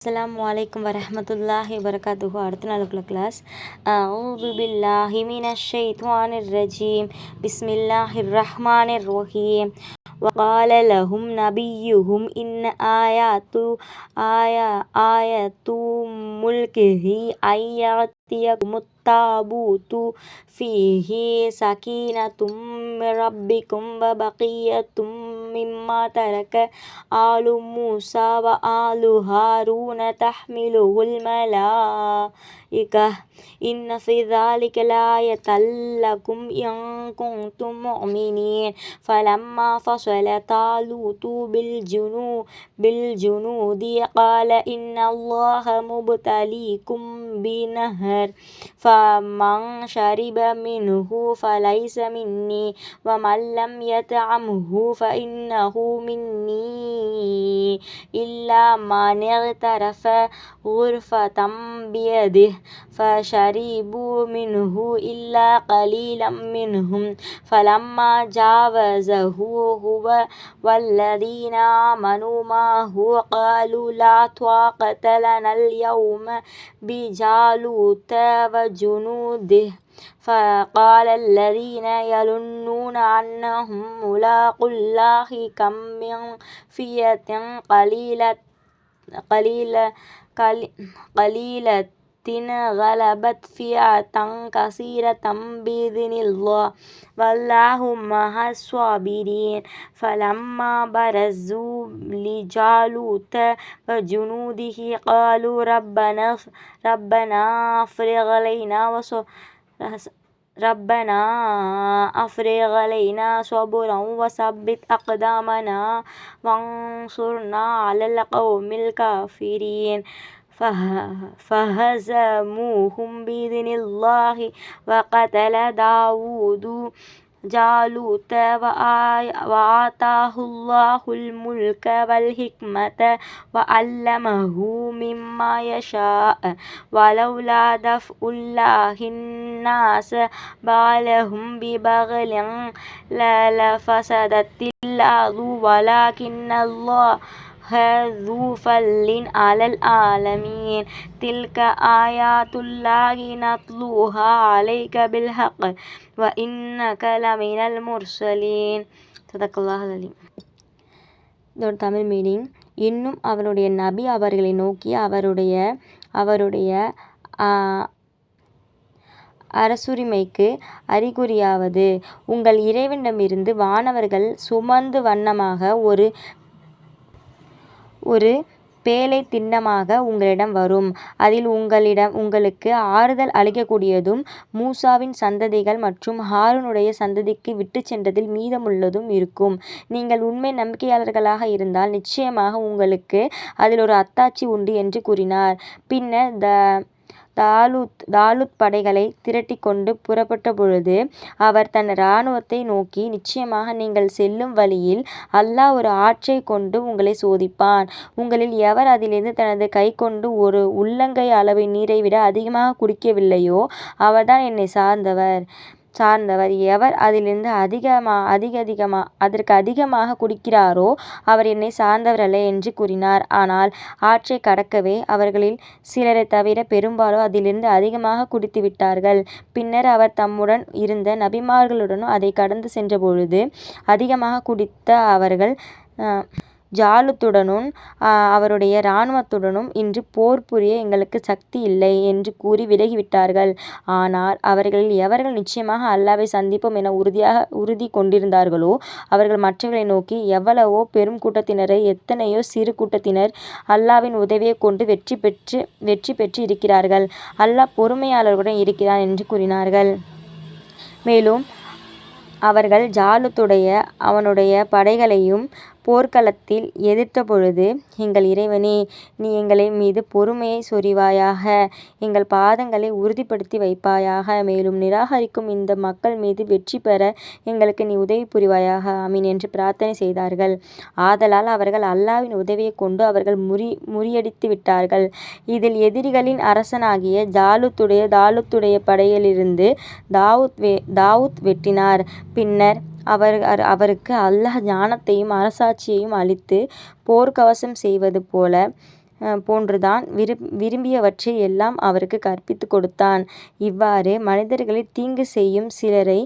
அஸ்ஸலாமு அலைக்கும் வரஹ்மத்துல்லாஹி வரகாத்துஹு அடுத்த நாளுக்குள்ள கிளாஸ் அவுது பில்லாஹி மினஷ் ஷைத்வானிர் ரஜீம் பிஸ்மில்லாஹிர் ரஹ்மானிர் ரஹீம் وقال لهم نبيهم إن آيات آية آية ملكه أن يأتيكم التابوت فيه سكينة من ربكم وبقية مما ترك آل موسى وآل هارون تحمله الملائكة. إن في ذلك لآية لكم إن كنتم مؤمنين. فلما فصل طالوت بالجنود بالجنود قال إن الله مبتليكم بنهر فمن شرب منه فليس مني ومن لم يطعمه فإنه مني إلا من اغترف غرفة بيده فشربوا منه إلا قليلا منهم. فلما جاوزه هو والذين آمنوا معه قالوا لا طاقة لنا اليوم بجالوت. وجنوده فقال الذين يظنون أنهم ملاقو الله كم من فئة قليلة قليلة قليلة غلبت فئة كثيرة بإذن الله والله مع الصابرين فلما برزوا لجالوت وجنوده قالوا ربنا ربنا افرغ علينا ربنا أفرغ علينا صبرا وثبت أقدامنا وانصرنا على القوم الكافرين فهزموهم بإذن الله وقتل داود جالوت وآتاه الله الملك والحكمة وعلمه مما يشاء. ولولا دفع الله الناس بعضهم ببغل لفسدت الأرض ولكن الله ذو فضل على العالمين تلك آيات الله نتلوها عليك بالحق وإنك لمن المرسلين صدق الله العليم இதோட தமிழ் மீனிங் இன்னும் அவருடைய நபி அவர்களை நோக்கி அவருடைய அவருடைய அரசுரிமைக்கு அறிகுறியாவது உங்கள் இறைவனிடமிருந்து வானவர்கள் சுமந்து வண்ணமாக ஒரு ஒரு பேழை திண்ணமாக உங்களிடம் வரும். அதில் உங்களிடம் உங்களுக்கு ஆறுதல் அளிக்கக்கூடியதும் மூசாவின் சந்ததிகள் மற்றும் ஹாரூனுடைய சந்ததிக்கு விட்டுச் சென்றதில் மீதமுள்ளதும் இருக்கும். நீங்கள் உண்மை நம்பிக்கையாளர்களாக இருந்தால் நிச்சயமாக உங்களுக்கு அதில் ஒரு அத்தாட்சி உண்டு என்று கூறினார். பின்னர் த தாலூத் தாலூத் படைகளை திரட்டி கொண்டு புறப்பட்ட பொழுது அவர் தன் இராணுவத்தை நோக்கி நிச்சயமாக நீங்கள் செல்லும் வழியில் அல்லாஹ் ஒரு ஆற்றை கொண்டு உங்களை சோதிப்பான். உங்களில் எவர் அதிலிருந்து தனது கை கொண்டு ஒரு உள்ளங்கை அளவு நீரை விட அதிகமாக குடிக்கவில்லையோ அவர்தான் என்னை சார்ந்தவர். சார்ந்தவர் எவர் அதிலிருந்து அதிகமாக அதிக அதிகமாக அதற்கு அதிகமாக குடிக்கிறாரோ அவர் என்னை சார்ந்தவர் அல்ல என்று கூறினார். ஆனால் ஆற்றை கடக்கவே அவர்களில் சிலரை தவிர பெரும்பாலோ அதிலிருந்து அதிகமாக குடித்து விட்டார்கள். பின்னர் அவர் தம்முடன் இருந்த நபிமார்களுடனும் அதை கடந்து சென்றபொழுது அதிகமாக குடித்த அவர்கள் ஜாலுத்துடனும் அவருடைய இராணுவத்துடனும் இன்று போர் புரிய எங்களுக்கு சக்தி இல்லை என்று கூறி விலகிவிட்டார்கள். ஆனால் அவர்களில் எவர்கள் நிச்சயமாக அல்லாவை சந்திப்போம் என உறுதியாக உறுதி கொண்டிருந்தார்களோ அவர்கள் மற்றவர்களை நோக்கி எவ்வளவோ பெரும் கூட்டத்தினரை எத்தனையோ சிறு கூட்டத்தினர் அல்லாவின் உதவியை கொண்டு வெற்றி பெற்று வெற்றி பெற்று இருக்கிறார்கள். அல்லாஹ் பொறுமையாளர்களுடன் இருக்கிறான் என்று கூறினார்கள். மேலும் அவர்கள் ஜாலுத்துடைய அவனுடைய படைகளையும் போர்க்களத்தில் எதிர்த்த பொழுது எங்கள் இறைவனே நீ எங்களை மீது பொறுமையை சொரிவாயாக எங்கள் பாதங்களை உறுதிப்படுத்தி வைப்பாயாக மேலும் நிராகரிக்கும் இந்த மக்கள் மீது வெற்றி பெற எங்களுக்கு நீ உதவி புரிவாயாக அமீன் என்று பிரார்த்தனை செய்தார்கள். ஆதலால் அவர்கள் அல்லாவின் உதவியை கொண்டு அவர்கள் முறி முறியடித்து விட்டார்கள். இதில் எதிரிகளின் அரசனாகிய ஜாலுத்துடைய தாலுத்துடைய படையிலிருந்து தாவூத் வெ தாவூத் வெட்டினார். பின்னர் அவர் அவருக்கு அல்லாஹ் ஞானத்தையும் அரசாட்சியையும் அளித்து போர்க்கவசம் செய்வது போல போன்றுதான் விரும் விரும்பியவற்றை எல்லாம் அவருக்கு கற்பித்து கொடுத்தான். இவ்வாறு மனிதர்களை தீங்கு செய்யும் சிலரை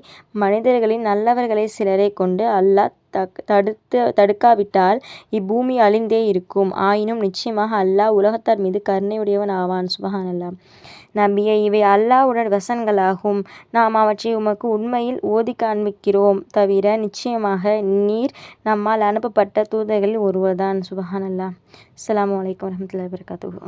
மனிதர்களின் நல்லவர்களை சிலரை கொண்டு அல்லாஹ் தக் தடுத்து தடுக்காவிட்டால் இப்பூமி அழிந்தே இருக்கும். ஆயினும் நிச்சயமாக அல்லாஹ் உலகத்தார் மீது கருணையுடையவன் ஆவான். சுபஹான் அல்லாஹ் நபியே இவை அல்லாஹ்வுடன் வசன்களாகும் நாம் அவற்றை உமக்கு உண்மையில் ஓதி காண்பிக்கிறோம். தவிர நிச்சயமாக நீர் நம்மால் அனுப்பப்பட்ட தூதர்களில் ஒருவர்தான். சுபஹான் அல்லா அஸ்ஸலாமு வலைக்கம் வரமத்துல வபரகாத்துஹு.